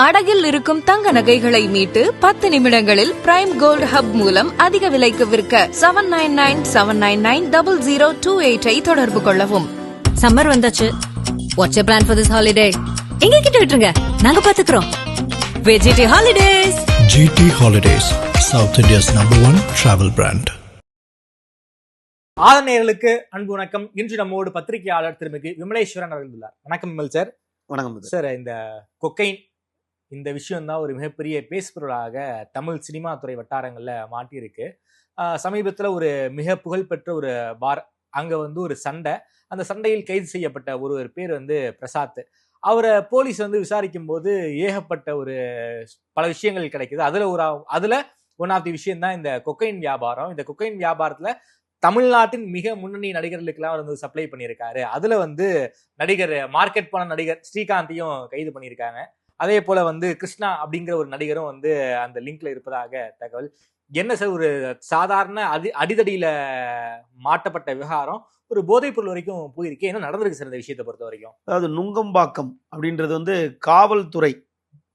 அடகில் இருக்கும் தங்க நகைகளை மீட்டு பத்து நிமிடங்களில் பிரைம் கோல்ட் ஹப் மூலம் அதிக விலைக்கு விற்க seven nine nine seven nine nine double zero two எயிட்டை தொடர்பு கொள்ளவும். சம்மர் வந்தாச்சு. What's plan for this holiday எங்க கிட்ட விட்டுருங்க. நாங்க பாத்துக்கிறோம். VGT holidays GT Holidays, South India's number one travel brand. ஆதநேயர்களுக்கு அன்பு வணக்கம். இன்று நம்மோடு பத்திரிகையாளர் திருமிகு விமலேஸ்வரன் அவர்கள் உள்ளார். வணக்கம் விமல் சார். வணக்கம். சார் இந்த கொக்கைன் இந்த விஷயம் தான் ஒரு மிகப்பெரிய பேசுபொருளாக தமிழ் சினிமா துறை வட்டாரங்களில் மாட்டியிருக்கு. சமீபத்தில் ஒரு மிக புகழ்பெற்ற ஒரு பார் அங்கே வந்து ஒரு சண்டை. அந்த சண்டையில் கைது செய்யப்பட்ட ஒருவர் பேர் வந்து பிரசாத். அவரை போலீஸ் வந்து விசாரிக்கும் போது ஏகப்பட்ட ஒரு பல விஷயங்கள் கிடைக்குது. அதில் ஒரு அதில் ஒன் ஆஃப் தி விஷயம் தான் இந்த கொக்கைன் வியாபாரம். இந்த கொக்கைன் வியாபாரத்தில் தமிழ்நாட்டின் மிக முன்னணி நடிகர்களுக்கெல்லாம் அவர் வந்து சப்ளை பண்ணியிருக்காரு. அதில் வந்து நடிகர் மார்க்கெட் போன நடிகர் ஸ்ரீகாந்தையும் கைது பண்ணியிருக்காங்க. அதே போல வந்து கிருஷ்ணா அப்படிங்கிற ஒரு நடிகரும் வந்து அந்த லிங்க்ல இருப்பதாக தகவல். என்ன சார் ஒரு சாதாரண அடி அடிதடியில மாட்டப்பட்ட விவகாரம் ஒரு போதைப் பொருள் வரைக்கும் போயிருக்கு. என்ன நடந்திருக்கு சார் இந்த விஷயத்தை பொறுத்த வரைக்கும்? அதாவது நுங்கம்பாக்கம் அப்படின்றது வந்து காவல்துறை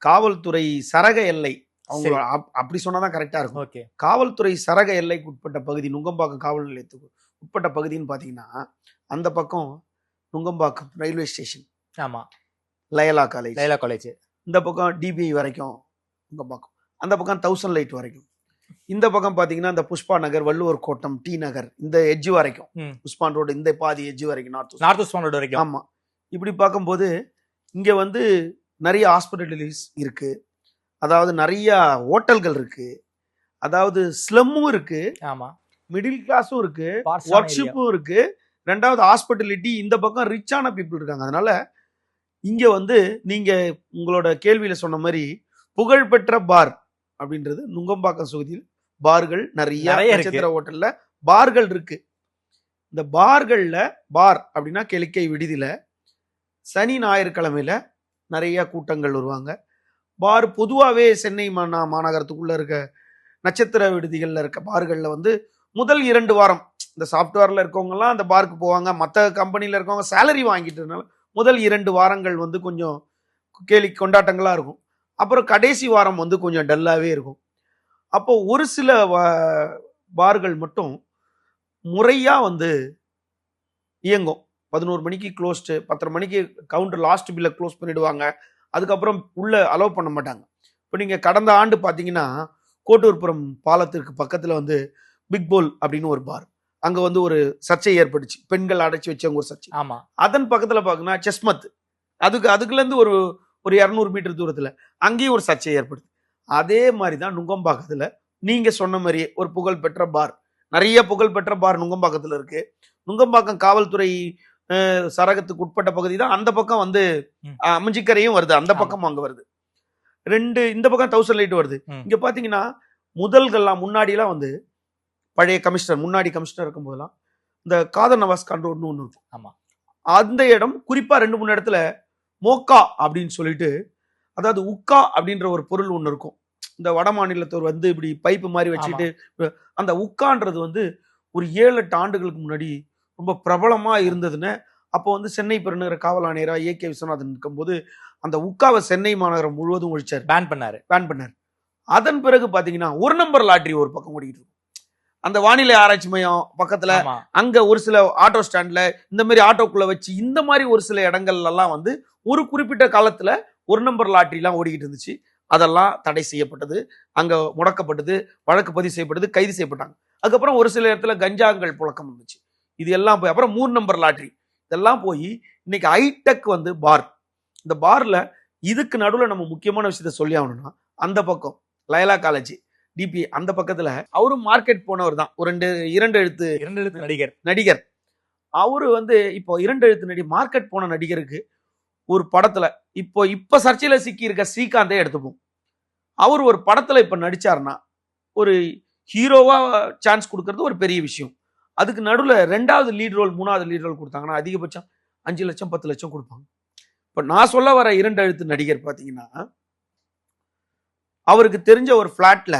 காவல்துறை சரக எல்லை. அவங்க அப்படி சொன்னாதான் கரெக்டா இருக்கும். ஓகே. காவல்துறை சரக எல்லைக்கு உட்பட்ட பகுதி நுங்கம்பாக்கம் காவல் நிலையத்துக்கு உட்பட்ட பகுதின்னு பாத்தீங்கன்னா அந்த பக்கம் நுங்கம்பாக்கம் ரயில்வே ஸ்டேஷன். ஆமா. Loyola college. Loyola college. இந்த பக்கம் டிபிஐ வரைக்கும் நுங்கம்பாக்கம் அந்த பக்கம் தௌசண்ட் லைட் வரைக்கும். இந்த பக்கம் பாத்தீங்கன்னா இந்த புஷ்பா நகர் வள்ளுவர் கோட்டம் டி நகர் இந்த எட்ஜ் வரைக்கும். புஷ்பான் ரோடு இந்த பாதி எட்ஜ் வரைக்கும் நார்த் நார்த் வெஸ்ட் ரோடு வரைக்கும். ஆமா. இப்படி பார்க்கும்போது இங்க வந்து நிறைய ஹாஸ்பிட்டலிஸ் இருக்கு. அதாவது நிறைய ஹோட்டல்கள் இருக்கு. அதாவது ஸ்லம்மும் இருக்கு. ஆமா. மிடில் கிளாஸும் இருக்கு. Parts ஒர்க் ஆன area. ஷிப்பும் இருக்கு. ரெண்டாவது ஹாஸ்பிட்டலிட்டி இந்த பக்கம் ரிச்சான பீப்புள் இருக்காங்க. அதனால இங்க வந்து நீங்க உங்களோட கேள்வியில சொன்ன மாதிரி புகழ்பெற்ற பார் அப்படின்றது நுங்கம்பாக்கம் பகுதியில் பார்கள் நிறைய. நட்சத்திர ஹோட்டல்ல பார்கள் இருக்கு. இந்த பார்கள்ல பார் அப்படின்னா கெளிக்கை விடுதியில சனி ஞாயிற்றுக்கிழமையில நிறைய கூட்டங்கள் வருவாங்க. பார் பொதுவாகவே சென்னை மாநா மாநகரத்துக்குள்ள இருக்க நட்சத்திர விடுதிகள்ல இருக்க பார்களில் வந்து முதல் இரண்டு வாரம். இந்த சாஃப்ட்வேர்ல இருக்கவங்கலாம் அந்த பார்க்கு போவாங்க. மற்ற கம்பெனில இருக்கவங்க சேலரி வாங்கிட்டதுனால முதல் இரண்டு வாரங்கள் வந்து கொஞ்சம் கேலி கொண்டாட்டங்களாக இருக்கும். அப்புறம் கடைசி வாரம் வந்து கொஞ்சம் டல்லாகவே இருக்கும். அப்போ ஒரு சில பார்கள் மட்டும் முறையாக வந்து இயங்கும். பதினோரு மணிக்கு க்ளோஸ்டு பத்தரை மணிக்கு கவுண்டர் லாஸ்ட் பில்லை க்ளோஸ் பண்ணிவிடுவாங்க அதுக்கப்புறம் உள்ளே அலோவ் பண்ண மாட்டாங்க. இப்போ நீங்கள் கடந்த ஆண்டு பார்த்தீங்கன்னா கோட்டூர்புரம் பாலத்திற்கு பக்கத்தில் வந்து பிக் போல் அப்படின்னு ஒரு பார். அங்க வந்து ஒரு சர்ச்சை ஏற்பட்டுச்சு. பெண்கள் அடைச்சி வச்சவங்க ஒரு சர்ச்சை. ஆமா. அதன் பக்கத்துல பாத்தீங்கன்னா செஸ்மத். அதுக்கு அதுக்குல இருந்து ஒரு ஒரு இரநூறு மீட்டர் தூரத்துல. அங்கேயும் ஒரு சர்ச்சை ஏற்படுது. அதே மாதிரி தான் நுங்கம்பாக்கத்துல நீங்க சொன்ன மாதிரியே ஒரு புகழ்பெற்ற பார். நிறைய புகழ்பெற்ற பார் நுங்கம்பாக்கத்துல இருக்கு. நுங்கம்பாக்கம் காவல்துறை சரகத்துக்கு உட்பட்ட பகுதி தான் அந்த பக்கம் வந்து அமிஞ்சிக்கரையும் வருது. அந்த. பக்கம் அங்க வருது. ரெண்டு இந்த பக்கம் தௌசண்ட் லைட் வருது. இங்க பாத்தீங்கன்னா முதல்கள்லாம் முன்னாடிலாம் வந்து பழைய கமிஷனர் முன்னாடி கமிஷனர் இருக்கும்போதெல்லாம் இந்த காதர் நவாஸ் கண்ட்ரோல்னு ஒன்று இருக்கும். ஆமா. அந்த இடம் குறிப்பா ரெண்டு மூணு இடத்துல மோக்கா அப்படின்னு சொல்லிட்டு அதாவது உக்கா அப்படின்ற ஒரு பொருள் ஒன்று இருக்கும். இந்த வட மாநிலத்தவர் வந்து இப்படி பைப்பு மாதிரி வச்சுக்கிட்டு அந்த உக்கான்றது வந்து ஒரு ஏழு எட்டு ஆண்டுகளுக்கு முன்னாடி ரொம்ப பிரபலமா இருந்ததுன்னு அப்போ வந்து சென்னை பெருநகர காவல் ஆணையரா ஏ கே விஸ்வநாதன் இருக்கும்போது அந்த உக்காவை சென்னை மாநகரம் முழுவதும் ஒழிச்சார். பேன் பண்ணாரு. பேன் பண்ணார். அதன் பிறகு பாத்தீங்கன்னா ஒரு நம்பர் லாட்ரி ஒரு பக்கம் ஓடிட்டு இருக்கும். அந்த வானிலை ஆராய்ச்சி மையம் பக்கத்துல அங்க ஒரு சில ஆட்டோ ஸ்டாண்ட்ல இந்த மாதிரி ஆட்டோக்குள்ள வச்சு இந்த மாதிரி ஒரு சில இடங்கள்ல எல்லாம் வந்து ஒரு குறிப்பிட்ட காலத்துல ஒரு நம்பர் லாட்டரி எல்லாம் ஓடிக்கிட்டு இருந்துச்சு. அதெல்லாம் தடை செய்யப்பட்டது. அங்க முடக்கப்பட்டது வழக்கு பதிவு செய்யப்பட்டது கைது செய்யப்பட்டாங்க. அதுக்கப்புறம் ஒரு சில இடத்துல கஞ்சாங்கள் புழக்கம் இருந்துச்சு இது எல்லாம் போய் அப்புறம் மூணு நம்பர் லாட்டரி. இதெல்லாம் போய் இன்னைக்கு ஹைடெக் வந்து பார். இந்த பார்ல இதுக்கு நடுவுல நம்ம முக்கியமான விஷயத்த சொல்லி ஆகணும்னா அந்த பக்கம் லயலா காலேஜ் டிபி அந்த பக்கத்துல அவரும் மார்க்கெட் போனவர் தான். ஒரு ரெண்டு இரண்டு எழுத்து இரண்டு எழுத்து நடிகர். நடிகர். அவரு வந்து இப்போ இரண்டு எழுத்து நடி மார்க்கெட் போன நடிகருக்கு ஒரு படத்துல இப்போ இப்ப சர்ச்சையில சிக்கி இருக்க ஸ்ரீகாந்தே எடுத்துப்போம். அவர் ஒரு படத்துல இப்ப நடிச்சாருன்னா ஒரு ஹீரோவா சான்ஸ் கொடுக்கறது ஒரு பெரிய விஷயம். அதுக்கு நடுவுல ரெண்டாவது லீட் ரோல் மூணாவது லீட் ரோல் கொடுத்தாங்கன்னா அதிகபட்சம் அஞ்சு லட்சம் பத்து லட்சம் கொடுப்பாங்க. இப்ப நான் சொல்ல வர இரண்டு எழுத்து நடிகர் பாத்தீங்கன்னா அவருக்கு தெரிஞ்ச ஒரு பிளாட்ல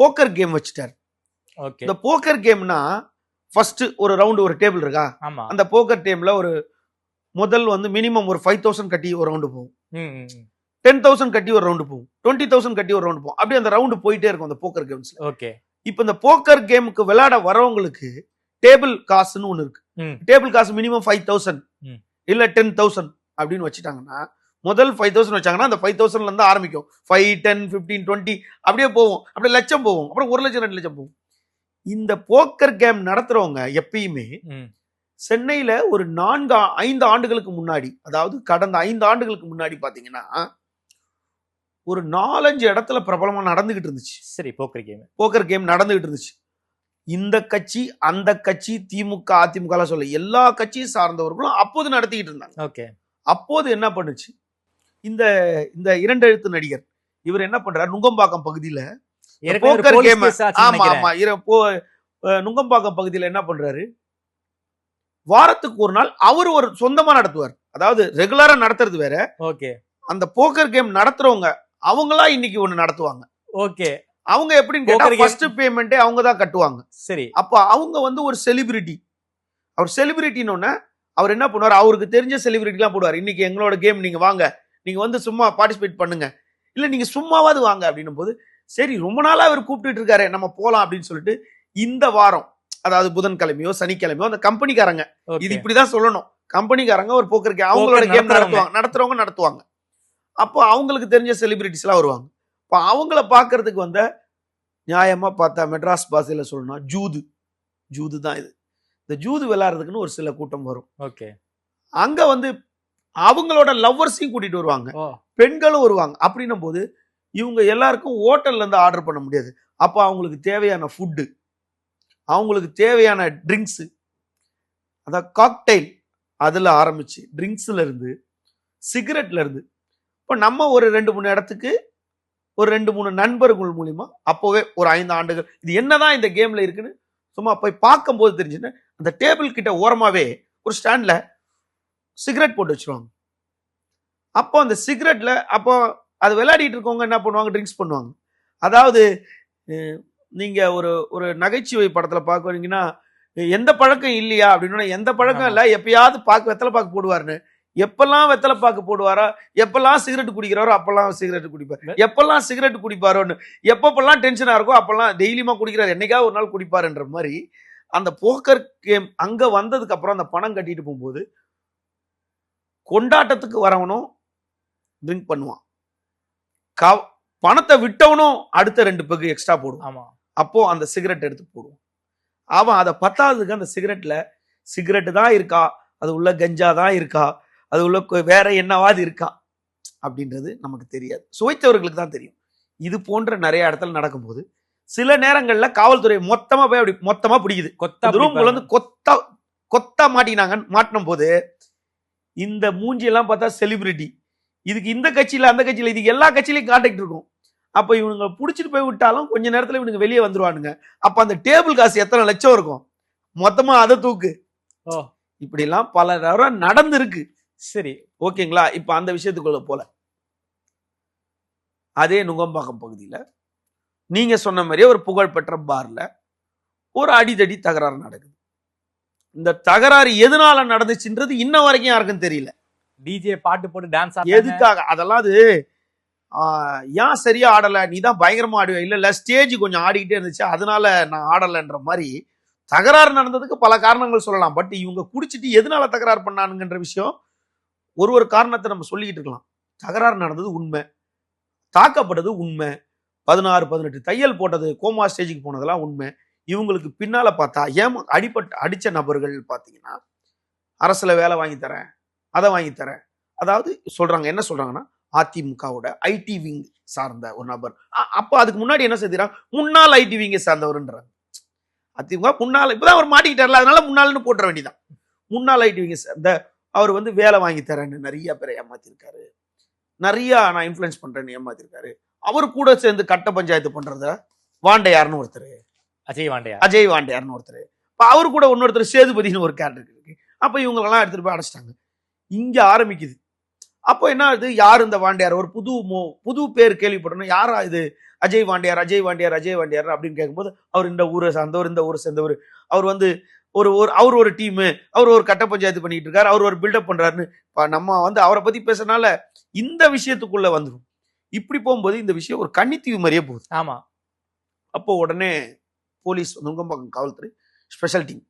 போக்கர் கேம் வச்சுட்டார். ஓகே இந்த போக்கர் கேம்னா ஃபர்ஸ்ட் ஒரு ரவுண்டு ஒரு டேபிள் இருக்கா? அந்த போக்கர் டேம்ல ஒரு முதல் வந்து மினிமம் ஒரு ஃபைவ் தௌசண்ட் கட்டி ஒரு ரவுண்டு போகும். டென் தௌசண்ட் கட்டி ஒரு ரவுண்டு போகும். டுவெண்ட்டி தௌசண்ட் கட்டி ஒரு ரவுண்டு போகும். அப்படியே அந்த ரவுண்டு போயிட்டே இருக்கும் அந்த போக்கர் கேம்ஸ்ல ஓகே இப்போ இந்த போக்கர் கேமுக்கு விளையாட வரவங்களுக்கு டேபிள் காசுன்னு ஒன்று இருக்கு. டேபிள் காசு மினிமம் ஃபைவ் தௌசண்ட். இல்ல டென் தௌசண்ட் அப்படின்னு வச்சுட்டாங்கன்னா முதல் ஃபைவ் தௌசண்ட் வச்சாங்கன்னா அந்த ஃபைவ் தௌசண்ட்ல இருந்து ஆரம்பிக்கும். ஃபைவ் டென் ஃபிஃப்டீன் டுவெண்ட்டி அப்படியே போவோம் அப்படியே லட்சம் போவோம் அப்புறம் ஒரு லட்சம் ரெண்டு லட்சம் போகும். இந்த போக்கர் கேம் நடத்துறவங்க எப்பயுமே. சென்னையில ஒரு நான்கு ஐந்து ஆண்டுகளுக்கு முன்னாடி அதாவது கடந்த ஐந்து ஆண்டுகளுக்கு முன்னாடி பாத்தீங்கன்னா ஒரு நாலஞ்சு இடத்துல பிரபலமா நடந்துகிட்டு இருந்துச்சு. சரி போக்கர் கேம் போக்கர் கேம் நடந்துகிட்டு இருந்துச்சு. இந்த கட்சி அந்த கட்சி திமுக அதிமுக சொல்ல எல்லா கட்சியும் சார்ந்தவர்களும் அப்போது நடத்திக்கிட்டு இருந்தாங்க. ஓகே. அப்போது என்ன பண்ணுச்சு? இந்த இந்த இரண்டெழுத்து நடிகர். இவர் என்ன பண்றாரு? நுங்கம்பாக்கம் பகுதியில ஆமா. ஆமா. நுங்கம்பாக்கம் பகுதியில என்ன பண்றாரு? வாரத்துக்கு ஒரு நாள் அவர் ஒரு சொந்தமா நடத்துவார். அதாவது ரெகுலரா நடத்துறது வேற. ஓகே. அந்த போக்கர் கேம் நடத்துறவங்க அவங்களா இன்னைக்கு ஒண்ணு நடத்துவாங்க. ஓகே. அவங்க எப்படின்னு கேட்டா ஃபர்ஸ்ட் பேமெண்ட்டே அவங்க தான் கட்டுவாங்க. சரி. அப்ப அவங்க வந்து ஒரு செலிபிரிட்டி அவர் செலிபிரிட்டின்னு அவர் என்ன பண்ணுவார்? அவருக்கு தெரிஞ்ச செலிபிரிட்டிலாம் போடுவார். இன்னைக்கு எங்களோட கேம் நீங்க வாங்க. நீங்க வந்து சும்மா பார்ட்டிசிபேட் பண்ணுங்க. இல்ல நீங்க சும்மாவாவது வாங்க அப்படின்னும் போது சரி ரொம்ப நாளா அவர் கூப்பிட்டுட்டு இருக்காரு நம்ம போலாம் அப்படின்னு சொல்லிட்டு இந்த வாரம் அதாவது புதன்கிழமையோ சனிக்கிழமையோ அந்த கம்பெனிக்காரங்க இது இப்படிதான் சொல்லணும். கம்பெனிக்காரங்க ஒரு போக்கர் அவங்களோட கேம். நடத்துவாங்க நடத்துறவங்க நடத்துவாங்க. அப்போ அவங்களுக்கு தெரிஞ்ச செலிபிரிட்டிஸ் எல்லாம் வருவாங்க. இப்போ அவங்கள பார்க்கிறதுக்கு வந்த நியாயமா பார்த்தா மெட்ராஸ் பாஷையில சொல்லணும்னா ஜூது. ஜூது தான் இது. இந்த ஜூது விளையாடுறதுக்குன்னு ஒரு சில கூட்டம் வரும். ஓகே. அங்க வந்து அவங்களோட லவ்வர்ஸையும் கூட்டிட்டு வருவாங்க. பெண்களும் வருவாங்க. அப்படின்னும் போது இவங்க எல்லாருக்கும் ஹோட்டல்ல இருந்து ஆர்டர் பண்ண முடியாது. அப்போ அவங்களுக்கு தேவையான ஃபுட்டு அவங்களுக்கு தேவையான ட்ரிங்க்ஸு அதான் காக்டைல் அதில் ஆரம்பிச்சு ட்ரிங்க்ஸ்ல இருந்து சிகரெட்ல இருந்து. இப்போ நம்ம ஒரு ரெண்டு மூணு இடத்துக்கு ஒரு ரெண்டு மூணு நண்பர்கள் மூலியமா அப்போவே ஒரு ஐந்து ஆண்டுகள். இது என்னதான் இந்த கேம்ல இருக்குன்னு சும்மா போய் பார்க்கும்போது தெரிஞ்சுன்னு அந்த டேபிள் கிட்ட ஓரமாவே ஒரு ஸ்டாண்ட்ல சிகரெட் போட்டு வச்சிருவாங்க. அப்போ அந்த சிகரெட்ல அப்போ அது விளையாடிட்டு இருக்கவங்க என்ன பண்ணுவாங்க? ட்ரிங்க்ஸ் பண்ணுவாங்க. அதாவது அஹ், நீங்க ஒரு ஒரு நகைச்சுவை படத்துல பார்க்குறீங்கன்னா எந்த பழக்கம் இல்லையா? அப்படின்னா எந்த பழக்கம். இல்ல எப்பயாவது பாக்கு வெத்தலை பாக்கு போடுவாருன்னு. எப்பெல்லாம் வெத்தலை பாக்கு போடுவாரோ எப்பெல்லாம் சிகரெட் குடிக்கிறாரோ அப்பெல்லாம் சிகரெட் குடிப்பார். எப்பெல்லாம் சிகரெட் குடிப்பாரோன்னு எப்பப்பெல்லாம் டென்ஷனா இருக்கோ அப்பெல்லாம் டெய்லியுமா குடிக்கிறார். என்னைக்காவது ஒரு நாள் குடிப்பாருன்ற மாதிரி அந்த போக்கர் கேம் அங்க வந்ததுக்கு அப்புறம் அந்த பணம் கட்டிட்டு போகும்போது கொண்டாட்டத்துக்கு வரவனும் ட்ரிங்க் பண்ணுவான். கவ- பணத்தை விட்டவனும் அடுத்த ரெண்டு பெகு எக்ஸ்ட்ரா போடுவான். ஆமா. அப்போ அந்த சிகரெட் எடுத்து போடுவான். அவன் அதை பத்தாவதுக்கு அந்த சிகரெட்ல சிகரெட் தான் இருக்கா அது உள்ள கஞ்சா தான் இருக்கா அது உள்ள கொ- வேற என்னவாது இருக்கா அப்படின்றது நமக்கு தெரியாது. சுவைத்தவர்களுக்கு தான் தெரியும். இது போன்ற நிறைய இடத்துல நடக்கும்போது சில நேரங்கள்ல காவல்துறை மொத்தமா போய் அப்படி மொத்தமா பிடிக்குது. கொத்தா வந்து கொத்தா கொத்தா மாட்டினாங்க மாட்டினும் போது இந்த மூஞ்சி எல்லாம் பார்த்தா செலிபிரிட்டி இதுக்கு இந்த கட்சியில அந்த கட்சியில இதுக்கு எல்லா கட்சியிலையும் கான்டாக்ட் இருக்கும். அப்ப இவனுங்க புடிச்சிட்டு போய் விட்டாலும் கொஞ்ச நேரத்துல இவனுங்க வெளியே வந்துருவானுங்க. அப்ப அந்த டேபிள் காசு எத்தனை லட்சம் இருக்கும்? மொத்தமா அதை தூக்கு. ஓ. இப்படி எல்லாம் பல தடவை நடந்திருக்கு. சரி. ஓகேங்களா? இப்ப அந்த விஷயத்துக்குள்ள போல. அதே நுங்கம்பாக்கம் பகுதியில நீங்க சொன்ன மாதிரியே ஒரு புகழ்பெற்ற பார்ல ஒரு அடிதடி தகராறு நடக்குது. இந்த தகராறு எதனால நடந்துச்சுன்றது இன்ன வரைக்கும் யாருக்கும் தெரியல. டிஜே பாட்டு போட்டு டான்ஸ் எதுக்காக? அதெல்லாம் அது ஏன் சரியா ஆடல? நீ தான் பயங்கரமா ஆடுவ இல்ல இல்ல ஸ்டேஜ் கொஞ்சம் ஆடிக்கிட்டே இருந்துச்சு அதனால நான் ஆடலைன்ற மாதிரி தகராறு நடந்ததுக்கு பல காரணங்கள் சொல்லலாம். பட் இவங்க குடிச்சிட்டு எதனால தகராறு பண்ணானுங்கன்ற விஷயம் ஒரு ஒரு காரணத்தை நம்ம சொல்லிக்கிட்டு இருக்கலாம். தகராறு நடந்தது உண்மை. தாக்கப்பட்டது உண்மை. பதினாறு பதினெட்டு தையல் போட்டது கோமா ஸ்டேஜுக்கு போனதெல்லாம் உண்மை. இவங்களுக்கு பின்னால் பார்த்தா ஏன் அடிப்பட்ட அடிச்ச நபர்கள் பார்த்தீங்கன்னா அரசுல வேலை வாங்கி தரேன் அதை வாங்கி தரேன். அதாவது சொல்றாங்க என்ன சொல்றாங்கன்னா அதிமுகவோட ஐடி விங் சார்ந்த ஒரு நபர். அப்போ அதுக்கு முன்னாடி என்ன செய்யறாங்க முன்னாள் ஐடி விங்கை சார்ந்தவர்ன்றாங்க. அதிமுக முன்னாள் இப்பதான் அவர் மாட்டிக்கிட்டார்ல அதனால முன்னாள்னு போட்டுற வேண்டியதான் முன்னாள் ஐடி விங்கை சார்ந்த அவர் வந்து வேலை வாங்கி தரேன்னு நிறைய பேரை ஏமாத்திருக்காரு. நிறையா நான் இன்ஃப்ளூயன்ஸ் பண்ணுறேன்னு ஏமாத்திருக்காரு. அவர் கூட சேர்ந்து கட்ட பஞ்சாயத்து பண்ணுறத வாண்டையார்னு ஒருத்தர். அஜய் வாண்டையா? அஜய் வாண்டியார்னு ஒருத்தர். இப்போ அவர் கூட இன்னொருத்தர் சேதுபதினு ஒரு கேரக்டர் இருக்கு. அப்போ இவங்களெல்லாம் எடுத்துட்டு போய் அடைச்சிட்டாங்க. இங்க ஆரம்பிக்குது. அப்போ என்ன ஆகுது? யார் இந்த வாண்டியார்? ஒரு புது மோ புது பேர் கேள்விப்பட்டோம் யாரா இது? அஜய் வாண்டியார் அஜய் வாண்டியார் அஜய் வாண்டியார் அப்படின்னு கேட்கும்போது அவர் இந்த ஊரை சார்ந்தவர் இந்த ஊரை சேர்ந்தவர். அவர் வந்து ஒரு ஒரு அவர் ஒரு டீமு அவர் ஒரு கட்ட பஞ்சாயத்து பண்ணிட்டு இருக்காரு. அவர் ஒரு பில்டப் பண்றாருன்னு இப்ப நம்ம வந்து அவரை பத்தி பேசுறதுனால இந்த விஷயத்துக்குள்ள வந்துடும் இப்படி போகும்போது இந்த விஷயம் ஒரு கன்னித்தீவு மாதிரியே போகுது. ஆமா. அப்போ உடனே போலீஸ் நுங்கம்பாக்கம் காவல்துறை ஸ்பெஷல் டீம்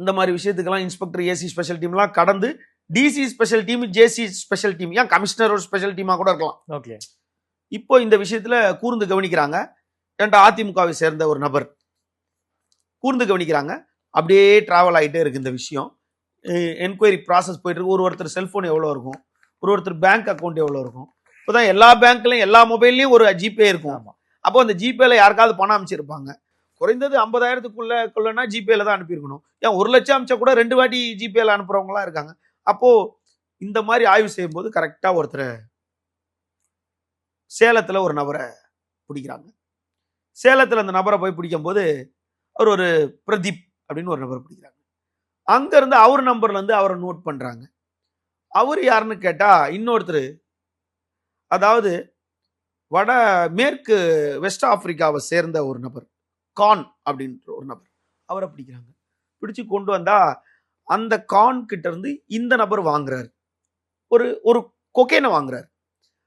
இந்த மாதிரி விஷயத்துக்கெல்லாம் இன்ஸ்பெக்டர் ஏசி ஸ்பெஷல் டீம்லாம் கடந்து DC special team JC special team ஏன் கமிஷனர் ஒரு ஸ்பெஷல் டீமா கூட இருக்கலாம். ஓகே இப்போ இந்த விஷயத்துல கூர்ந்து கவனிக்கிறாங்க. ஏன்டா அதிமுகவை சேர்ந்த ஒரு நபர். கூர்ந்து கவனிக்கிறாங்க. அப்படியே டிராவல் ஆகிட்டே இருக்கு இந்த விஷயம். என்கொயரி ப்ராசஸ் போயிட்டு இருக்கு. ஒரு ஒருத்தர் செல்போன் எவ்வளோ இருக்கும்? ஒரு ஒருத்தர் பேங்க் அக்கௌண்ட் எவ்வளோ இருக்கும்? இப்போதான் எல்லா பேங்க்லயும் எல்லா மொபைல்லையும் ஒரு ஜிபே இருக்கும். ஆமா. அப்போ அந்த ஜிபேல யாருக்காவது பணம் அமைச்சிருப்பாங்க. குறைந்தது ஐம்பதாயிரத்துக்குள்ளக்குள்ளனா ஜிபேல தான் அனுப்பியிருக்கணும். ஏன் ஒரு லட்சம் அமிச்சா கூட ரெண்டு வாட்டி ஜிபேல அனுப்புறவங்களாம் இருக்காங்க. அப்போ இந்த மாதிரி ஆய்வு செய்யும்போது கரெக்டாக ஒருத்தரை சேலத்தில் ஒரு நபரை பிடிக்கிறாங்க. சேலத்தில் அந்த நபரை போய் பிடிக்கும்போது அவர் ஒரு பிரதீப் அப்படின்னு ஒரு நபரை பிடிக்கிறாங்க. அங்கேருந்து அவர் நம்பர்லேருந்து அவரை நோட் பண்ணுறாங்க அவர் யாருன்னு கேட்டால் இன்னொருத்தர். அதாவது வட மேற்கு வெஸ்ட் ஆப்பிரிக்காவை சேர்ந்த ஒரு நபர். கான் அப்படின்ற ஒரு நபர். அவரை பிடிக்கிறாங்க. பிடிச்சு கொண்டு வந்தா அந்த கான் கிட்ட இருந்து இந்த நபர் வாங்குறாரு. ஒரு ஒரு கொக்கேனை வாங்குறாரு.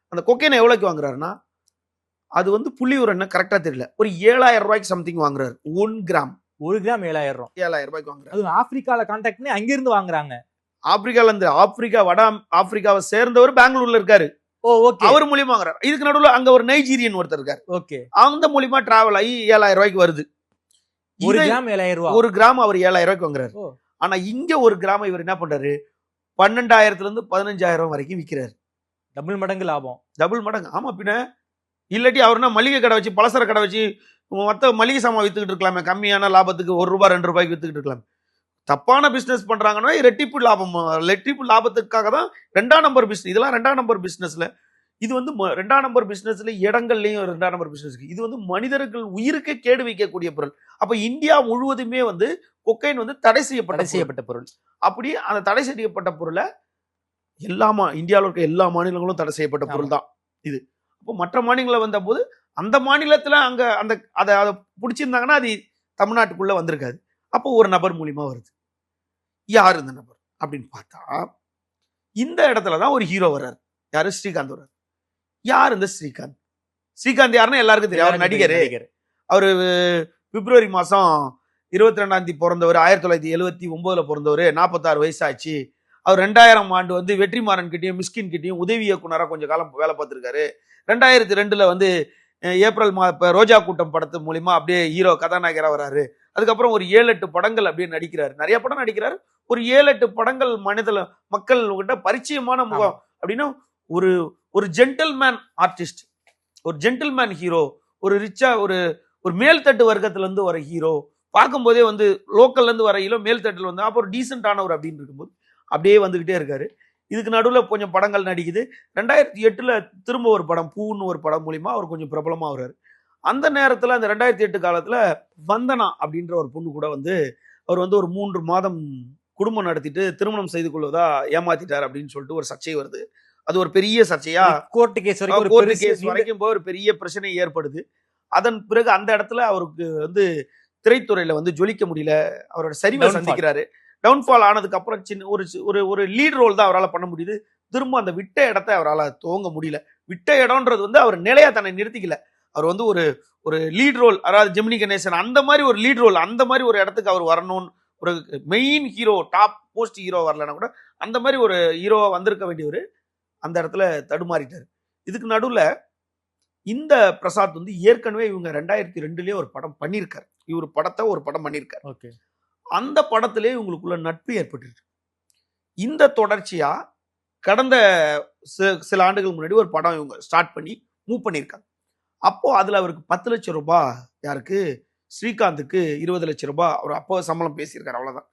அந்த கொக்கேனை எவ்வளோக்கு வாங்குறாருன்னா அது வந்து புள்ளியூர் என்ன கரெக்டா தெரியல. ஒரு ஏழாயிரம் ரூபாய்க்கு சம்திங் வாங்குறாரு. One gram. ஒரு கிராம் ஏழாயிரம் ரூபாய் ஏழாயிரம் ரூபாய்க்கு வாங்குறாரு. அதுவும் ஆப்பிரிக்கால கான்டாக்ட் பண்ணி அங்கிருந்து வாங்குறாங்க. ஆப்பிரிக்கால இருந்து ஆப்பிரிக்கா வட ஆப்பிரிக்காவை சேர்ந்தவர் பெங்களூர்ல இருக்காரு. அவர் மூலியமா வாங்குறாரு இதுக்கு நடுவுல அங்க ஒரு நைஜீரியன் ஒருத்தர் இருக்காரு. ஓகே அந்த மூலியமா டிராவல் ஆகி ஏழாயிரம் ரூபாய்க்கு வருது. ஒரு கிராம் ஏழாயிரம் ரூபாய் ஒரு கிராம் அவர் ஏழாயிரம் ரூபாய்க்கு வாங்குறாரு. ஆனா இங்க ஒரு கிராம் இவர் என்ன பண்றாரு? பன்னெண்டாயிரத்துல இருந்து பதினஞ்சாயிரம் வரைக்கும் விக்கிறாரு. டபுள் மடங்கு லாபம். டபுள் மடங்கு. ஆமா பின்ன. இல்லாட்டி அவர்னா மளிகை கடை வச்சு பலசர கடை வச்சு மொத்த மளிகை சாமான் வித்துக்கிட்டு இருக்கலாமே. கம்மியான லாபத்துக்கு ஒரு ரூபாய் ரெண்டு ரூபாய்க்கு வித்துக்கிட்டு இருக்கலாம். தப்பான பிசினஸ் பண்றாங்கன்னா ரெட்டிப்பு லாபம். ரெட்டிப்பு லாபத்துக்காக தான் ரெண்டாம் நம்பர் பிசினஸ் இதெல்லாம் ரெண்டாம் நம்பர் பிசினஸ்ல இது வந்து ரெண்டாம் நம்பர் பிசினஸ்ல இடங்கள்லயும் ரெண்டாம் நம்பர் பிசினஸ் இது வந்து மனிதர்கள் உயிருக்கே கேடு வைக்கக்கூடிய பொருள். அப்ப இந்தியா முழுவதுமே வந்து கொக்கைன் வந்து தடை செய்யப்பட்ட. செய்யப்பட்ட பொருள். அப்படி அந்த தடை செய்யப்பட்ட பொருளை எல்லா மா இந்தியாவில் இருக்க எல்லா மாநிலங்களும் தடை செய்யப்பட்ட பொருள் தான் இது. அப்போ மற்ற மாநிலங்களில் வந்த போது அந்த மாநிலத்துல அங்க அந்த அதை அதை பிடிச்சிருந்தாங்கன்னா அது தமிழ்நாட்டுக்குள்ள வந்திருக்காது. அப்போ ஒரு நபர் மூலியமா வருது. யார் இந்த நபர்? அப்படின்னு பார்த்தா இந்த இடத்துல தான் ஒரு ஹீரோ வர்றாரு. யாரு? ஸ்ரீகாந்த் வர்றாரு. யார் இந்த ஸ்ரீகாந்த்? ஸ்ரீகாந்த் யாருன்னா எல்லாருக்கும் தெரியும். அவர் நடிகர். அவரு பிப்ரவரி மாசம் இருபத்தி ரெண்டாம் தேதி பிறந்தவர் ஆயிரத்தி தொள்ளாயிரத்தி எழுவத்தி ஒன்பதுல பிறந்தவர் நாற்பத்தாறு வயசாச்சு. அவர் ரெண்டாயிரம் ஆண்டு வந்து வெற்றிமாறன் கிட்டயும் மிஸ்கின் கிட்டயும் உதவி இயக்குனரா கொஞ்சம் காலம் வேலை பார்த்திருக்காரு. ரெண்டாயிரத்தி ரெண்டுல வந்து ஏப்ரல் மா இப்ப ரோஜா கூட்டம் படத்து மூலியமா அப்படியே ஹீரோ கதாநாயகரா வராரு அதுக்கப்புறம் ஒரு ஏழு எட்டு படங்கள் அப்படியே நடிக்கிறாரு. நிறைய படம் நடிக்கிறாரு. ஒரு ஏழு எட்டு படங்கள் மனிதல மக்கள் கிட்ட பரிச்சயமான முகம் அப்படின்னா ஒரு ஒரு ஜென்டில்மேன் ஆர்டிஸ்ட் ஒரு ஜென்டில்மேன் ஹீரோ ஒரு ரிச்சா ஒரு ஒரு மேல்தட்டு வர்க்கத்துல இருந்து வர ஹீரோ பார்க்கும்போதே வந்து லோக்கல்ல இருந்து வர ஹீரோ மேல்தட்டில் வந்து அப்போ ஒரு டீசென்டானவர் அப்படின்னு இருக்கும்போது அப்படியே வந்துகிட்டே இருக்காரு. இதுக்கு நடுவில் கொஞ்சம் படங்கள் நடிக்குது. ரெண்டாயிரத்தி எட்டுல திரும்ப ஒரு படம் பூன்னு ஒரு படம் மூலியமா அவர் கொஞ்சம் பிரபலமா வர்றாரு அந்த நேரத்துல அந்த ரெண்டாயிரத்தி எட்டு காலத்துல வந்தனா அப்படின்ற ஒரு பொண்ணு கூட வந்து அவர் வந்து ஒரு மூன்று மாதம் குடும்பம் நடத்திட்டு திருமணம் செய்து கொள்வதா ஏமாத்திட்டார் அப்படின்னு சொல்லிட்டு ஒரு சர்ச்சை வருது. அது ஒரு பெரிய சர்ச்சையா? கோர்ட் கேஸ் வரைக்கும் ஒரு கோர்ட் பெருசு கேஸ் வரைக்கும் போய் ஒரு பெரிய பிரச்சனை ஏற்படுது. அதன் பிறகு அந்த இடத்துல அவருக்கு வந்து திரைத்துறையில வந்து ஜொலிக்க முடியல. அவரோட சரிவை. சந்திக்கிறாரு. டவுன்ஃபால் ஆனதுக்கு அப்புறம் சின்ன ஒரு ஒரு ஒரு லீட் ரோல் தான் அவரால் பண்ண முடியுது. திரும்ப அந்த விட்ட இடத்த அவரால் துவங்க முடியல. விட்ட இடம்ன்றது வந்து அவர் நிலையா தன்னை நிறுத்திக்கல. அவர் வந்து ஒரு ஒரு லீட் ரோல் அதாவது ஜெமினி கணேசன் அந்த மாதிரி ஒரு லீட் ரோல் அந்த மாதிரி ஒரு இடத்துக்கு அவர் வரணும்னு ஒரு main hero top post hero வரலன்னா கூட அந்த மாதிரி ஒரு ஹீரோவா வந்திருக்க வேண்டியவர் அந்த இடத்துல தடுமாறிட்டார். இதுக்கு நடுவுல இந்த பிரசாத் வந்து ஏற்கனவே இவங்க ரெண்டாயிரத்தி ரெண்டுலயே ஒரு படம் பண்ணியிருக்காரு. இவர் படத்தை ஒரு படம் பண்ணியிருக்காரு. ஓகே. அந்த படத்திலே இவங்களுக்குள்ள நட்பு ஏற்பட்டுருக்கு இந்த தொடர்ச்சியா கடந்த சில ஆண்டுகள் முன்னாடி ஒரு படம் இவங்க ஸ்டார்ட் பண்ணி மூவ் பண்ணியிருக்காங்க. அப்போ அதுல அவருக்கு பத்து லட்சம் ரூபாய் யாருக்கு? ஸ்ரீகாந்துக்கு இருபது லட்சம் ரூபாய் அவர் அப்போ சம்பளம் பேசியிருக்காரு அவ்வளவுதான்.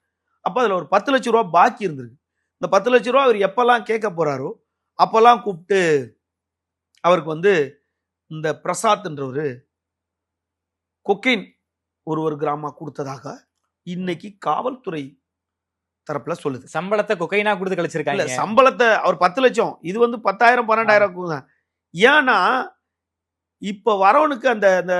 அப்போ அதுல ஒரு பத்து லட்சம் ரூபாய் பாக்கி இருந்திருக்கு. இந்த பத்து லட்சம் ரூபாய் அவர் எப்பெல்லாம் கேட்க போறாரோ அப்பெல்லாம் கூப்பிட்டு அவருக்கு வந்து இந்த பிரசாத்ன்றவரு கொக்கைன் ஒரு ஒரு கிராமா கொடுத்ததாக இன்னைக்கு காவல்துறை தரப்புல சொல்லுது. சம்பளத்தை கொக்கைனா கொடுத்து இல்ல கழிச்சிருக்காங்க. சம்பளத்தை அவர் பத்து லட்சம். இது வந்து பத்தாயிரம் பன்னெண்டாயிரம். ஏன்னா இப்போ வரவனுக்கு அந்த அந்த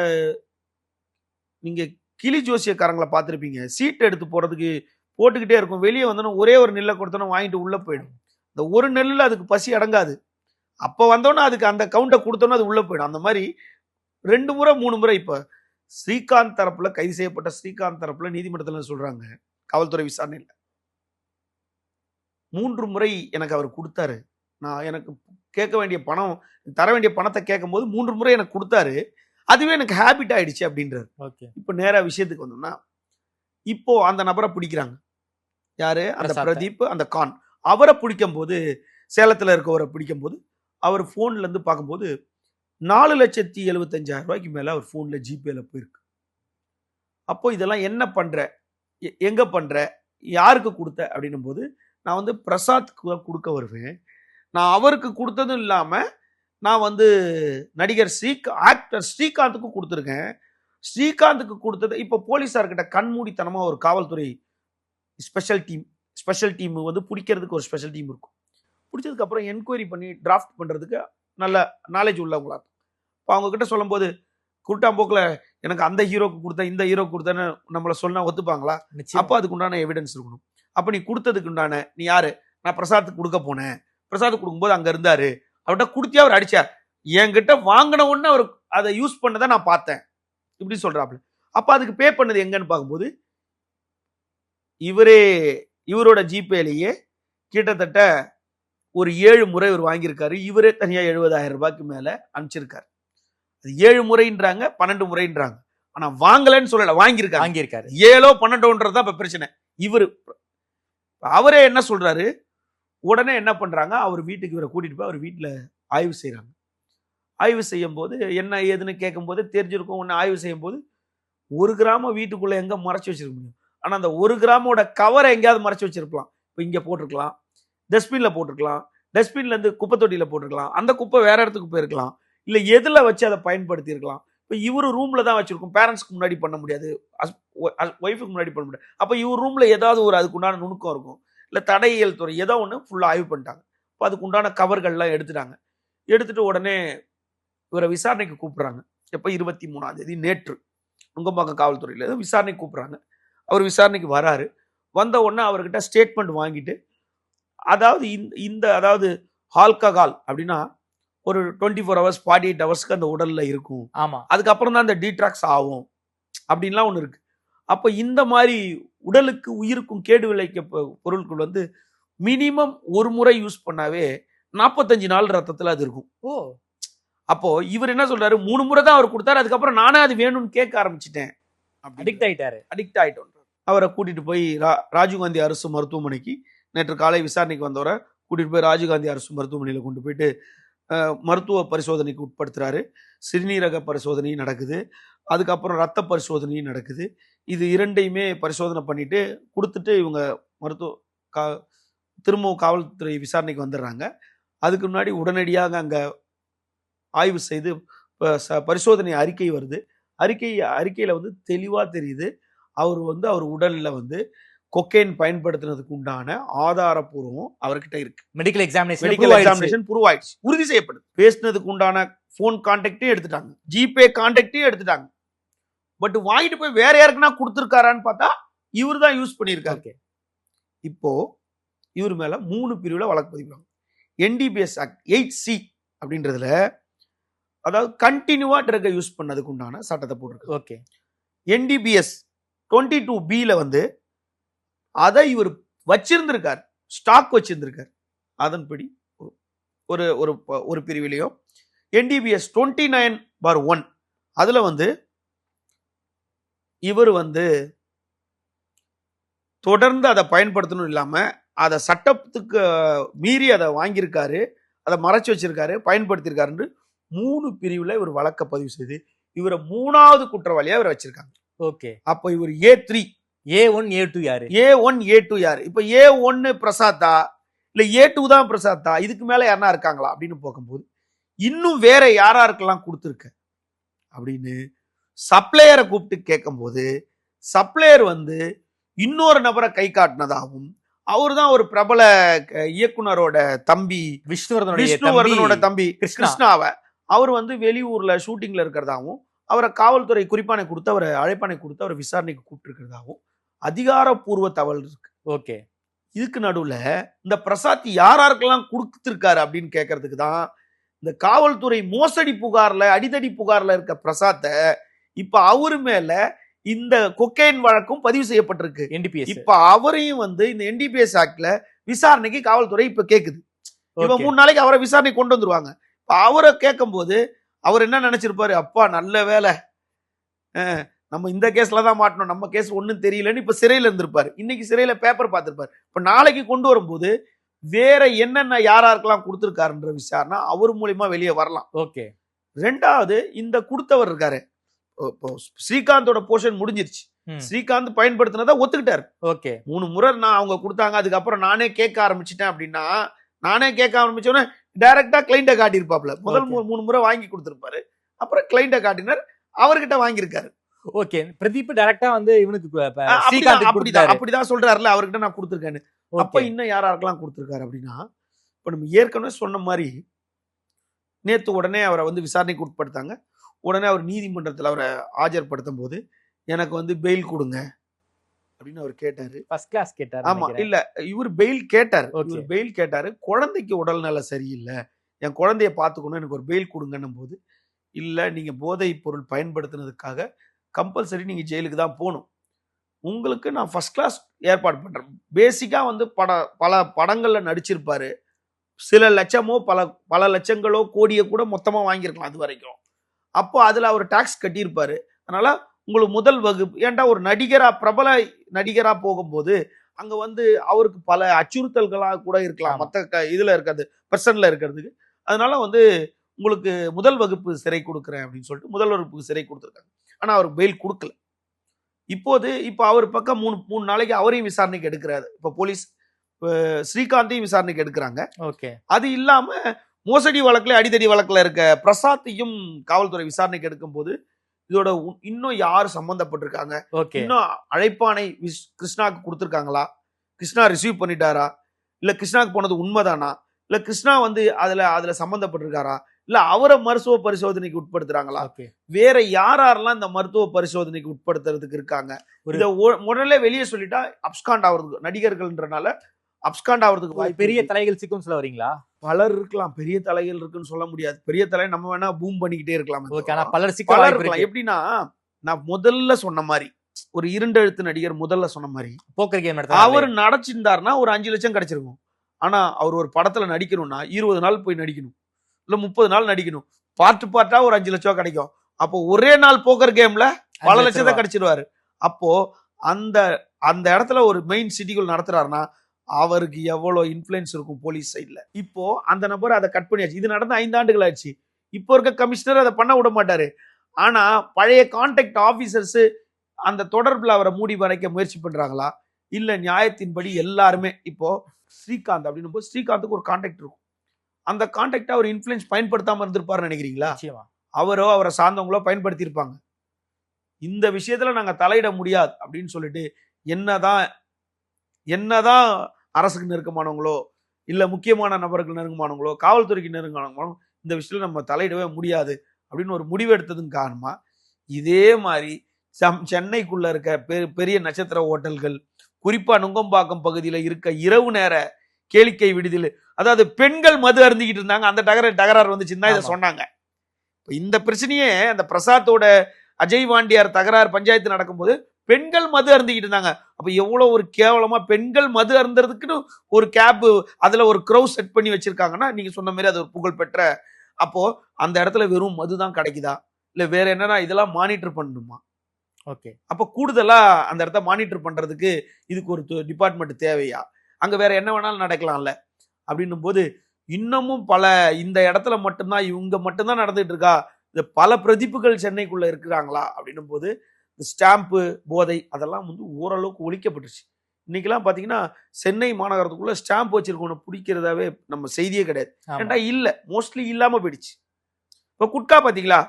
நீங்கள் கிளி ஜோசியக்காரங்களை பார்த்துருப்பீங்க. சீட் எடுத்து போகிறதுக்கு போட்டுக்கிட்டே இருக்கும். வெளியே வந்தோன்னா ஒரே ஒரு நெல்லை கொடுத்தோன்னா வாங்கிட்டு உள்ளே போயிடும். இந்த ஒரு நெல்லில் அதுக்கு பசி அடங்காது. அப்போ வந்தோன்னே அதுக்கு அந்த கவுண்டை கொடுத்தோன்னா அது உள்ளே போயிடும். அந்த மாதிரி ரெண்டு முறை மூணு முறை இப்போ ஸ்ரீகாந்த் தரப்பில் கைது செய்யப்பட்ட ஸ்ரீகாந்த் தரப்பில் நீதிமன்றத்தில் சொல்கிறாங்க காவல்துறை விசாரணையில். மூன்று முறை எனக்கு அவர் கொடுத்தாரு. நான் எனக்கு கேட்க வேண்டிய பணம் தர வேண்டிய பணத்தை கேட்கும்போது மூன்று முறை எனக்கு கொடுத்தாரு. அதுவே எனக்கு ஹேபிட் ஆயிடுச்சு அப்படின்றாரு. ஓகே. இப்போ நேரா விஷயத்துக்கு வந்தோம்னா இப்போ அந்த நபரை பிடிக்கிறாங்க. யாரு? அந்த. பிரதீப் அந்த கான். அவரை பிடிக்கும் போது சேலத்துல இருக்கவரை பிடிக்கும் போது அவர் போன்ல இருந்து பார்க்கும்போது நாலு லட்சத்தி எழுபத்தஞ்சாயிரம் ரூபாய்க்கு மேல அவர் போன்ல ஜிபேல போயிருக்கு. அப்போ இதெல்லாம் என்ன பண்ற? எ- எங்க பண்ற? யாருக்கு கொடுத்த? அப்படின்னும் போது நான் வந்து பிரசாத்க்கு கொடுக்க வருவேன். நான் அவருக்கு கொடுத்ததும் இல்லாம நான் வந்து நடிகர் ஸ்ரீ ஆக்டர் ஸ்ரீகாந்துக்கு கொடுத்துருக்கேன். ஸ்ரீகாந்துக்கு கொடுத்தது இப்போ போலீஸார்கிட்ட கண்மூடித்தனமா ஒரு காவல்துறை ஸ்பெஷல் டீம் ஸ்பெஷல் டீம் வந்து பிடிக்கிறதுக்கு ஒரு ஸ்பெஷல் டீம் இருக்கும். பிடிச்சதுக்கு அப்புறம் என்கொயரி பண்ணி டிராஃப்ட் பண்றதுக்கு நல்ல நாலேஜ் உள்ளவங்களா இருக்கும். இப்போ அவங்க கிட்ட சொல்லும்போது குருட்டாம்போக்கில் எனக்கு அந்த ஹீரோக்கு கொடுத்த இந்த ஹீரோக்கு கொடுத்தேன்னு நம்மளை சொன்னா ஒத்துப்பாங்களா? அப்போ அதுக்கு உண்டான எவிடன்ஸ் இருக்கணும். அப்போ நீ கொடுத்ததுக்கு உண்டான நீ யாரு? நான் பிரசாத்துக்கு கொடுக்க போனேன். பிரசாத் கொடுக்கும்போது அங்க இருந்தாரு. அவர்கிட்ட கொடுத்தியா அவர் அடிச்சார். என்கிட்ட வாங்கின உடனே அவர் அதை யூஸ் பண்ணதை நான் பார்த்தேன். இப்படி சொல்றாப்புல அப்ப அதுக்கு பே பண்ணது எங்கன்னு பார்க்கும்போது இவரே இவரோட ஜிபேலேயே கிட்டத்தட்ட ஒரு ஏழு முறை இவர் வாங்கியிருக்காரு. இவரே தனியா எழுபதாயிரம் ரூபாய்க்கு மேல அனுப்பிச்சிருக்காரு. அது ஏழு முறைன்றாங்க பன்னெண்டு முறைன்றாங்க. ஆனா வாங்கலைன்னு சொல்லல வாங்கியிருக்காங்க வாங்கியிருக்காரு. ஏழோ பன்னெண்டோன்றது தான் இப்ப பிரச்சனை. இவரு அவரே என்ன சொல்றாரு? உடனே என்ன பண்ணுறாங்க அவர் வீட்டுக்கு இவரை கூட்டிகிட்டு போய் அவர் வீட்டில் ஆய்வு செய்கிறாங்க ஆய்வு செய்யும் போது என்ன ஏதுன்னு கேட்கும்போது தெரிஞ்சிருக்கும் ஒன்று ஆய்வு செய்யும் போது ஒரு கிராமம் வீட்டுக்குள்ளே எங்கே மறைச்சி வச்சிருக்க முடியும். ஆனால் அந்த ஒரு கிராமோட கவரை எங்கேயாவது மறைச்சி வச்சிருக்கலாம். இப்போ இங்கே போட்டிருக்கலாம். டஸ்ட்பினில் போட்டிருக்கலாம். டஸ்ட்பின்லேருந்து குப்பை தொட்டியில் போட்டிருக்கலாம். அந்த குப்பை வேற இடத்துக்கு போயிருக்கலாம். இல்லை எதில் வச்சு அதை பயன்படுத்தியிருக்கலாம். இப்போ இவரு ரூமில் தான் வச்சுருக்கோம். பேரண்ட்ஸ்க்கு முன்னாடி பண்ண முடியாது. ஒய்ஃபுக்கு முன்னாடி பண்ண முடியாது. அப்போ இவர் ரூமில் ஏதாவது ஒரு அதுக்குண்டான நுணுக்கம் இருக்கும். இல்லை தடையியல் துறை ஏதோ ஒன்று ஃபுல்லாக ஆய்வு பண்ணிட்டாங்க. இப்போ அதுக்குண்டான கவர்கள்லாம் எடுத்துட்டாங்க. எடுத்துட்டு உடனே இவரை விசாரணைக்கு கூப்பிடுறாங்க. எப்போ? இருபத்தி மூணாம் தேதி நேற்று. நுங்கம்பாக்கம் காவல்துறையில் ஏதோ விசாரணைக்கு கூப்பிடுறாங்க. அவர் விசாரணைக்கு வராரு. வந்த உடனே அவர்கிட்ட ஸ்டேட்மெண்ட் வாங்கிட்டு அதாவது இந்த இந்த அதாவது ஆல்கஹால் அப்படின்னா ஒரு twenty four hours forty eight ஹவர்ஸ்க்கு அந்த உடல்ல இருக்கும். ஆமா. அதுக்கப்புறம் தான் அந்த டீட்ராக்ஸ் ஆகும். அப்படின்லாம் ஒன்று இருக்கு. அப்போ இந்த மாதிரி உடலுக்கு உயிருக்கும் கேடு விளைக்க பொருட்கள் வந்து மினிமம் ஒரு முறை யூஸ் பண்ணாவே நாற்பத்தஞ்சு நாள் ரத்தத்தில் அது இருக்கும். ஓ. அப்போ இவர் என்ன சொல்றாரு? மூணு முறை தான் அவர் கொடுத்தாரு அதுக்கப்புறம் நானே அது வேணும்னு கேட்க ஆரம்பிச்சிட்டேன். அடிக்ட் ஆயிட்டாரு. அடிக்ட் ஆயிட்டோம். அவரை கூட்டிட்டு போய் ரா- ராஜீவ்காந்தி அரசு மருத்துவமனைக்கு நேற்று காலை விசாரணைக்கு வந்தவரை கூட்டிட்டு போய் ராஜீவ்காந்தி அரசு மருத்துவமனையில் கொண்டு போயிட்டு மருத்துவ பரிசோதனைக்கு உட்படுத்துகிறாரு சிறுநீரக பரிசோதனை நடக்குது. அதுக்கப்புறம் ரத்த பரிசோதனையும் நடக்குது. இது இரண்டையுமே பரிசோதனை பண்ணிவிட்டு கொடுத்துட்டு இவங்க மருத்துவ கா திரும்பவும் காவல்துறை விசாரணைக்கு வந்துடுறாங்க அதுக்கு முன்னாடி உடனடியாக அங்கே ஆய்வு செய்து ச- பரிசோதனை அறிக்கை வருது. அறிக்கை அறிக்கையில் வந்து தெளிவாக தெரியுது. அவர் வந்து அவர் உடலில் வந்து கொக்கைன் பயன்படுத்தினதுக்கு உண்டான ஆதாரப்பூர்வம் அவர்கிட்ட இருக்கு. Medical examination medical examination prove ஆயிடுச்சு. உறுதி செய்யப்படுது பேசினதுக்கு உண்டான ஃபோன் கான்டாக்டையும் எடுத்துட்டாங்க. ஜிபே கான்டாக்டையும் எடுத்துட்டாங்க. பட் வாங்கிட்டு போய் வேற யாருக்குன்னா கொடுத்துருக்காரான்னு பார்த்தா இவர் தான் யூஸ் பண்ணியிருக்காரு. இப்போ இவர் மேல மூணு பிரிவுல வழக்கு பதிவாங்க. என்டிபிஎஸ் ஆக்ட் எயிட் சி அப்படின்றதுல அதாவது கண்டினியூவா ட்ரக்கை யூஸ் பண்ணதுக்கு உண்டான சட்டத்தை போட்டிருக்கு. ஓகே என்டிபிஎஸ் டுவெண்ட்டி டூ பியில் வந்து அதை இவர் வச்சிருந்திருக்கார். ஸ்டாக் வச்சிருந்திருக்கார். அதன்படி ஒரு- ஒரு ஒரு பிரிவிலையும் NDPS twenty nine bar one அதில் வந்து இவர் வந்து தொடர்ந்து அதை பயன்படுத்தணும் இல்லாமல் அதை சட்டத்துக்கு மீறி அதை வாங்கியிருக்காரு அதை மறைச்சு வச்சிருக்காரு பயன்படுத்தியிருக்காருன்னு மூணு பிரிவில் இவர் வழக்க பதிவு செய்து இவரை மூணாவது குற்றவாளியா இவரை வச்சிருக்காங்க. ஓகே. அப்போ இவர் A three A one A two யாரு? ஏ ஒன் ஏ டூ யாரு? இப்போ ஏ ஒன்னு பிரசாத்தா? இல்ல ஏ டூ தான் பிரசாத்தா? இதுக்கு மேல யாருனா இருக்காங்களா? அப்படின்னு பார்க்கும்போது இன்னும் வேற யாராருக்கெல்லாம் கொடுத்துருக்க. அப்படின்னு சப்ளையரை கூப்பிட்டு கேட்கும்போது சப்ளையர் வந்து இன்னொரு நபரை கை காட்டினதாகவும் அவர் தான் ஒரு பிரபல இயக்குனரோட தம்பி விஷ்ணுவர்தனுடைய விஷ்ணுவர்தனோட தம்பி தம்பி கிருஷ்ணா. கிருஷ்ணாவை. அவர் வந்து வெளியூர்ல ஷூட்டிங்ல இருக்கிறதாவும் அவரை காவல்துறை குறிப்பானை கொடுத்து அவரை அழைப்பானை கொடுத்து அவரை விசாரணைக்கு கூப்பிட்டுருக்கிறதாகவும் அதிகாரப்பூர்வ தகவல் இருக்கு. ஓகே. இதுக்கு நடுவுல இந்த பிரசாத் யார் யாருக்கெல்லாம் கொடுத்துருக்காரு அப்படின்னு கேட்கறதுக்கு தான் இந்த காவல்துறை மோசடி புகார்ல அடிதடி புகார்ல இருக்க பிரசாத்தை இப்ப அவரு மேல இந்த கொக்கைன் வழக்கும் பதிவு செய்யப்பட்டிருக்கு. என்டிபிஎஸ் இப்ப அவரையும் வந்து இந்த என்டிபிஎஸ் ஆக்ட்ல விசாரணைக்கு காவல்துறை இப்ப கேக்குது. இப்ப மூணு நாளைக்கு அவரை விசாரணை கொண்டு வந்துருவாங்க. இப்ப அவரை கேட்கும் போது அவர் என்ன நினைச்சிருப்பாரு? அப்பா நல்ல வேலை. நம்ம இந்த கேஸ்ல தான் மாட்டணும். நம்ம கேஸ் ஒண்ணும் தெரியலன்னு இப்ப சிறையில இருந்திருப்பாரு. இன்னைக்கு சிறையில பேப்பர் பார்த்திருப்பாரு. இப்ப நாளைக்கு கொண்டு வரும்போது வேற என்னென்ன யாராருக்கெல்லாம் கொடுத்துருக்காருன்ற விசாரணை அவர் மூலியமா வெளியே வரலாம். ஓகே. ரெண்டாவது இந்த கொடுத்தவர் இருக்காரு. ஸ்ரீகாந்தோட போர்ஷன் முடிஞ்சிருச்சு. ஸ்ரீகாந்த் பயன்படுத்தினதை ஒத்துக்கிட்டாரு. ஓகே. மூணு முறை நான் அவங்க கொடுத்தாங்க. அதுக்கப்புறம் நானே கேட்க ஆரம்பிச்சிட்டேன் அப்படின்னா நானே கேட்க ஆரம்பிச்சோன்னே டைரக்டா கிளைண்ட காட்டியிருப்பாப்ல முதல் மூணு முறை வாங்கி கொடுத்திருப்பாரு. அப்புறம் கிளைண்ட காட்டினார். அவர்கிட்ட வாங்கியிருக்காரு. ஓகே பிரதீப் டைரக்டா வந்து இவனுக்கு அப்படிதான் அப்படிதான் சொல்றாருல அவர்கிட்ட நான் கொடுத்துருக்கேன்னு. அப்ப இன்னும் யார் யாருக்கெல்லாம் கொடுத்துருக்காரு அப்படின்னா இப்ப நம்ம ஏற்கனவே சொன்ன மாதிரி நேத்து உடனே அவரை வந்து விசாரணைக்கு உட்படுத்தாங்க உடனே அவர் நீதிமன்றத்தில் அவரை ஆஜர்படுத்தும் போது எனக்கு வந்து பெயில் கொடுங்க. அப்படின்னு அவர் கேட்டாரு. ஃபர்ஸ்ட் கிளாஸ் கேட்டாரு ஆமா. இல்ல இவர் பெயில் கேட்டாரு. இவர் பெயில் கேட்டாரு. குழந்தைக்கு உடல்நல சரியில்லை. என் குழந்தைய பாத்துக்கணும் எனக்கு ஒரு பெயில் கொடுங்கன்னும் போது இல்ல நீங்க போதைப் பொருள் பயன்படுத்தினதுக்காக கம்பல்சரி நீங்க ஜெயிலுக்கு தான் போகணும். உங்களுக்கு நான் ஃபர்ஸ்ட் கிளாஸ் ஏற்பாடு பண்றேன். பேசிக்கா வந்து பட பல படங்கள்ல நடிச்சிருப்பாரு. சில லட்சமோ பல பல லட்சங்களோ கோடியோ கூட மொத்தமா வாங்கியிருக்கலாம் அது வரைக்கும். அப்போ அதுல அவர் டாக்ஸ் கட்டியிருப்பாரு. அதனால உங்களுக்கு முதல் வகுப்பு ஏன்டா ஒரு நடிகரா பிரபல நடிகரா போகும்போது அங்க வந்து அவருக்கு பல அச்சுறுத்தல்களா கூட இருக்கலாம். மற்ற க- இதுல இருக்கிறது பர்சன்ல இருக்கிறதுக்கு. அதனால வந்து உங்களுக்கு முதல் வகுப்பு சிறை கொடுக்குறேன் அப்படின்னு சொல்லிட்டு முதல் வகுப்பு சிறை கொடுத்துருக்காங்க. ஆனா அவருக்கு பெயில் கொடுக்கல. இப்போது இப்போ அவர் பக்கம் மூணு மூணு நாளைக்கு அவரையும் விசாரணைக்கு எடுக்கிறாரு. இப்போ போலீஸ் ஸ்ரீகாந்தையும் விசாரணைக்கு எடுக்கிறாங்க. ஓகே. அது இல்லாம மோசடி வழக்குல அடிதடி வழக்குல இருக்க பிரசாத்தையும் காவல்துறை விசாரணைக்கு எடுக்கும்போது இதோட இன்னும் யார் சம்பந்தப்பட்டிருக்காங்க? இன்னும் அழைப்பானை கிருஷ்ணாக்கு கொடுத்துருக்காங்களா? கிருஷ்ணா ரிசீவ் பண்ணிட்டாரா? இல்ல கிருஷ்ணாக்கு போனது உண்மைதானா? இல்ல கிருஷ்ணா வந்து அதுல அதுல சம்பந்தப்பட்டிருக்காரா? இல்ல அவரை மருத்துவ பரிசோதனைக்கு உட்படுத்துறாங்களா? வேற யார் யாரெல்லாம் இந்த மருத்துவ பரிசோதனைக்கு உட்படுத்துறதுக்கு இருக்காங்க? இத முதல்ல வெளியே சொல்லிட்டா அப்ஸ்காண்ட் ஆகுறதுக்கு நடிகர்கள்ன்றனால அப்ஸ்காண்ட் ஆகுறதுக்கு வாய்ப்பு பெரிய. தலைகள் சொல்ல வரீங்களா? பலர் இருக்கலாம். பெரிய தலைகள் இருக்குன்னு சொல்ல முடியாது. பெரிய தலை நம்ம வேணா பூம் பண்ணிக்கிட்டே இருக்கலாம். ஓகே ஆனா பலர் பலர் இருக்கலாம். இருக்கு. எப்படின்னா நான் முதல்ல சொன்ன மாதிரி ஒரு இரண்டெழுத்து நடிகர் முதல்ல சொன்ன மாதிரி போக்கர் கேம் அவர் நடிச்சிருந்தாருன்னா ஒரு அஞ்சு லட்சம் கிடைச்சிருக்கும். ஆனா அவர் ஒரு படத்துல நடிக்கணும்னா இருபது நாள் போய் நடிக்கணும். இல்ல முப்பது நாள் நடிக்கணும். பார்ட் பார்ட்டா ஒரு அஞ்சு லட்சம் கிடைக்கும். அப்போ ஒரே நாள் போக்கர் கேம்ல பல லட்சத்தை கிடைச்சிருவாரு. அப்போ அந்த அந்த இடத்துல ஒரு மெயின் சிட்டிக்குள் நடத்துறாருன்னா அவருக்கு எவ்வளவு இன்ஃப்ளூயன்ஸ் இருக்கும் போலீஸ் சைட்ல இப்போ அந்த நபர் அதை கட் பண்ணியாச்சு. இது நடந்து ஐந்து ஆண்டுகள் ஆச்சு. இப்போ இருக்க கமிஷனர் அதை பண்ண விட மாட்டாரு. ஆனா பழைய கான்டாக்ட் ஆபீசர்ஸ் அந்த தொடர்புல அவரை மூடி மறைக்க முயற்சி பண்றாங்களா? இல்ல நியாயத்தின்படி எல்லாருமே இப்போ ஸ்ரீகாந்த் அப்படின்னு போது ஸ்ரீகாந்துக்கு ஒரு கான்டாக்ட் இருக்கும். அந்த கான்டாக்டை அவர் இன்ஃப்ளூயன்ஸ் பயன்படுத்தாம இருந்திருப்பாருன்னு நினைக்கிறீங்களா? அவரோ அவரை சார்ந்தவங்களோ பயன்படுத்தியிருப்பாங்க. இந்த விஷயத்துல நாங்க தலையிட முடியாது அப்படின்னு சொல்லிட்டு என்னதான் என்னதான் அரசுக்கு நெருக்கமானவங்களோ இல்ல முக்கியமான நபருக்கு நெருக்கமானவங்களோ காவல்துறைக்கு நெருக்கமானவங்களோ இந்த விஷயத்துல நம்ம தலையிடவே முடியாது அப்படின்னு ஒரு முடிவு எடுத்ததுக்கு காரணமா இதே மாதிரி செம்- சென்னைக்குள்ள இருக்க பெ- பெரிய நட்சத்திர ஹோட்டல்கள் குறிப்பா நுங்கம்பாக்கம் பகுதியில இருக்க இரவு நேர கேளிக்கை விடுதியில் அதாவது பெண்கள் மது அருந்திக்கிட்டு இருந்தாங்க அந்த டகர டகராறு வந்துச்சுன்னு இதை. சொன்னாங்க இப்ப இந்த பிரச்சனையே அந்த பிரசாத்தோட அஜய் வாண்டியார் தகராறு பஞ்சாயத்து நடக்கும்போது பெண்கள் மது அருந்திக்கிட்டு இருந்தாங்க. அப்ப எவ்வளவு ஒரு கேவலமா பெண்கள் மது அருந்துறதுக்குன்னு ஒரு கேப் அதுல ஒரு க்ரௌ செட் பண்ணி வச்சிருக்காங்கன்னா நீங்க சொன்ன மாதிரி அது ஒரு புகழ்பெற்ற அப்போ அந்த இடத்துல வெறும் மது தான் கிடைக்குதா? இல்ல வேற என்னன்னா இதெல்லாம் மானிட்டர் பண்ணணுமா? ஓகே அப்ப கூடுதலா அந்த இடத்த மானிட்டர் பண்றதுக்கு இதுக்கு ஒரு டிபார்ட்மெண்ட் தேவையா? அங்க வேற என்ன வேணாலும் நடக்கலாம்ல. அப்படின்னும் போது இன்னமும் பல இந்த இடத்துல மட்டும்தான் இவங்க மட்டும்தான் நடந்துட்டு இருக்கா? இந்த பல பிரதிப்புகள் சென்னைக்குள்ள இருக்கிறாங்களா? அப்படின்னும் போது இந்த ஸ்டாம்ப்பு போதை அதெல்லாம் வந்து ஓரளவுக்கு ஒழிக்கப்பட்டுருச்சு. இன்னைக்கெல்லாம் பாத்தீங்கன்னா சென்னை மாநகரத்துக்குள்ள ஸ்டாம்ப் வச்சிருக்கவனை பிடிக்கிறதாவே நம்ம செய்தியே கிடையாது. ஏன்டா இல்ல மோஸ்ட்லி இல்லாம போயிடுச்சு. இப்ப குட்கா பாத்தீங்களா?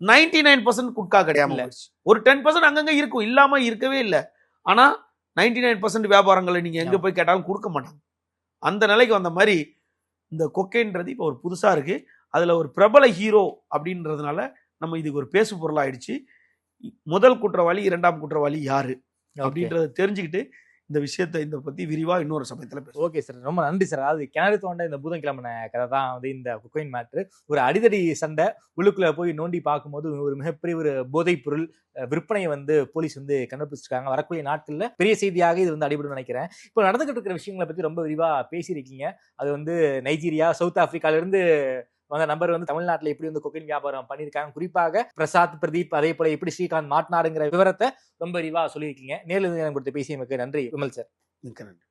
99% நைன் பர்சன்ட் குட்கா கிடையாம ஒரு டென் பர்சன்ட் அங்கங்க இருக்கும் இல்லாம இருக்கவே இல்ல. ஆனா 99% நைன் பர்சன்ட் வியாபாரங்களை நீங்க எங்க. போய் கேட்டாலும் கொடுக்க மாட்டாங்க. அந்த நிலைக்கு வந்த மாதிரி இந்த கொக்கைன்றது இப்போ ஒரு புதுசா இருக்கு. அதுல ஒரு பிரபல ஹீரோ அப்படின்றதுனால நம்ம இதுக்கு ஒரு பேசு பொருளாயிடுச்சு முதல் குற்றவாளி இரண்டாம் குற்றவாளி யாரு? அப்படின்றத தெரிஞ்சுக்கிட்டு இந்த விஷயத்தை இந்த பத்தி விரிவா இன்னொரு சமயத்துல பேசுவோம். ஓகே சார் ரொம்ப நன்றி சார் அதாவது கிணறு தோண்ட இந்த பூதம் கிளம்பின கதை தான் வந்து இந்த குக்கைன் மேட்ரு ஒரு அடிதடி சண்டை உள்ளுக்குள்ள போய் நோண்டி பார்க்கும்போது ஒரு மிகப்பெரிய ஒரு போதைப் பொருள் விற்பனையை வந்து போலீஸ் வந்து கண்டுபிடிச்சிருக்காங்க. வரக்கூடிய நாட்கள்ல பெரிய செய்தியாக இது வந்து அடிபடும் நினைக்கிறேன். இப்போ நடந்துகிட்டு இருக்கிற விஷயங்களை பத்தி ரொம்ப விரிவா பேசியிருக்கீங்க. அது வந்து நைஜீரியா சவுத் ஆப்பிரிக்கால அந்த நம்பர் நபர் வந்து தமிழ்நாட்டில் எப்படி வந்து கொக்கைன் வியாபாரம் பண்ணியிருக்காங்க. குறிப்பாக பிரசாத் பிரதீப் அதே போல எப்படி ஸ்ரீகாந்த் மாட்டினாருங்கிற விவரத்தை ரொம்ப விரிவா சொல்லியிருக்கீங்க. நேரில் இருந்து எனக்கு கொடுத்து பேசியமைக்கு நன்றி. விமல் சார். மிக்க நன்றி.